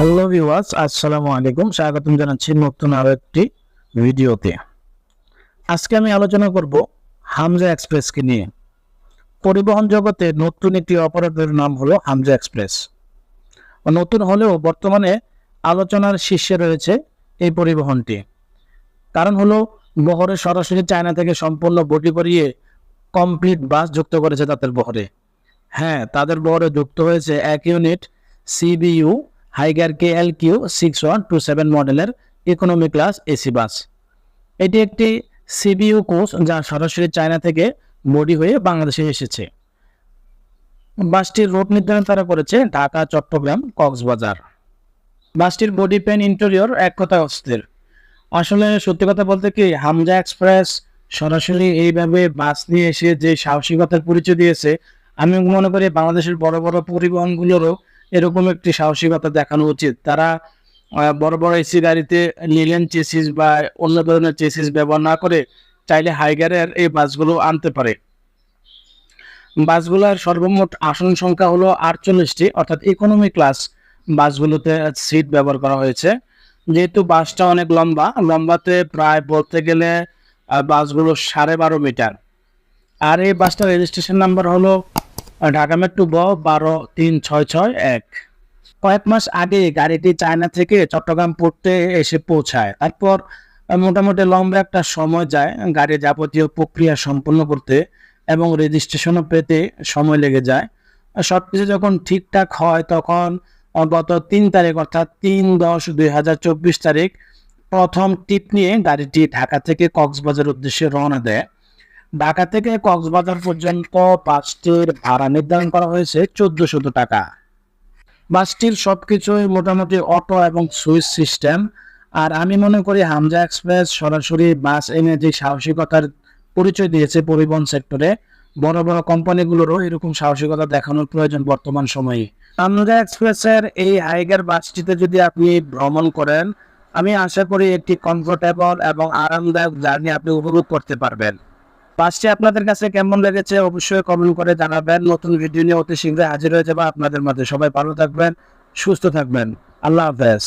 Hello viewers আসসালামু আলাইকুম স্বাগতম জানাচ্ছি নতুন আরও একটি ভিডিওতে। আজকে আমি আলোচনা করব হামজা এক্সপ্রেসকে নিয়ে। পরিবহন জগতে নতুন একটি অপারেটরের নাম হলো হামজা এক্সপ্রেস। নতুন হলেও বর্তমানে আলোচনার শীর্ষে রয়েছে এই পরিবহনটি। কারণ হলো, বহরে সরাসরি চায়না থেকে সম্পূর্ণ বটি করিয়ে কমপ্লিট বাস যুক্ত করেছে তাদের বহরে। হ্যাঁ তাদের বহরে যুক্ত হয়েছে এক unit CBU Higer K L Q six one two seven মডেলের ইকোনমি ক্লাস এসি বাস এটি একটি সিবিইউ কোর্স যা সরাসরি চায়না থেকে বডি হয়ে বাংলাদেশে এসেছে। বাসটির রুট নির্ধারণ তারা করেছে ঢাকা, চট্টগ্রাম, কক্সবাজার। বাসটির বডি পেন ইন্টেরিয়র এক কথায় অস্থির। আসলে সত্যি কথা বলতে কি, হামজা এক্সপ্রেস সরাসরি এইভাবে বাস নিয়ে এসে যে সাহসিকতার পরিচয় দিয়েছে, আমি মনে করি বাংলাদেশের বড় বড় পরিবহনগুলোরও এরকম একটি সাহসিকতা দেখানো উচিত। তারা বড় বড় এসি গাড়িতে লিলেন চেসিস বা অন্য ধরনের চেসিস ব্যবহার না করে চাইলে হাইগারের এই বাসগুলো আনতে পারে। বাসগুলোর সর্বমোট আসন সংখ্যা হলো আটচল্লিশটি, অর্থাৎ ইকোনমি ক্লাস বাসগুলোতে সিট ব্যবহার করা হয়েছে। যেহেতু বাসটা অনেক লম্বা, লম্বাতে প্রায় বলতে গেলে বাসগুলো সাড়ে বারো মিটার। আর এই বাসটার রেজিস্ট্রেশন নাম্বার হলো ঢাকা মেট্রো ব বারো তিন ছয় ছয় এক। কয়েক মাস আগে গাড়িটি চায়না থেকে চট্টগ্রাম পোর্টে এসে পৌঁছায়। তারপর মোটামুটি লম্বা একটা সময় যায় গাড়ির যাবতীয় প্রক্রিয়া সম্পন্ন করতে এবং রেজিস্ট্রেশনও পেতে সময় লেগে যায়। সব কিছু যখন ঠিকঠাক হয় তখন গত তিন তারিখ অর্থাৎ তিন দশ দুই হাজার চব্বিশ তারিখ প্রথম টিপ নিয়ে গাড়িটি ঢাকা থেকে কক্সবাজার উদ্দেশ্যে রওনা দেয়। ঢাকা থেকে কক্সবাজার পর্যন্ত বাসটির ভাড়া নির্ধারণ করা হয়েছে চোদ্দশো টাকা। বাসটির সবকিছুই মোটামুটি অটো এবং সুইচ সিস্টেম। আর আমি মনে করি হামজা এক্সপ্রেস সরাসরি বাস এনে যে সাহসিকতার পরিচয় দিয়েছে পরিবহন সেক্টরে, বড় বড় কোম্পানিগুলোরও এরকম সাহসিকতা দেখানোর প্রয়োজন বর্তমান সময়ে। হামজা এক্সপ্রেসের এই হাইগার বাসটিতে যদি আপনি ভ্রমণ করেন, আমি আশা করি একটি কমফোর্টেবল এবং আরামদায়ক জার্নি আপনি উপভোগ করতে পারবেন। বাসটি আপনাদের কাছে কেমন লেগেছে অবশ্যই কমেন্ট করে জানাবেন। নতুন ভিডিও নিয়ে অতি শীঘ্রই হাজির হয়ে যাবে আপনাদের মাঝে। সবাই ভালো থাকবেন, সুস্থ থাকবেন। আল্লাহ হাফেজ।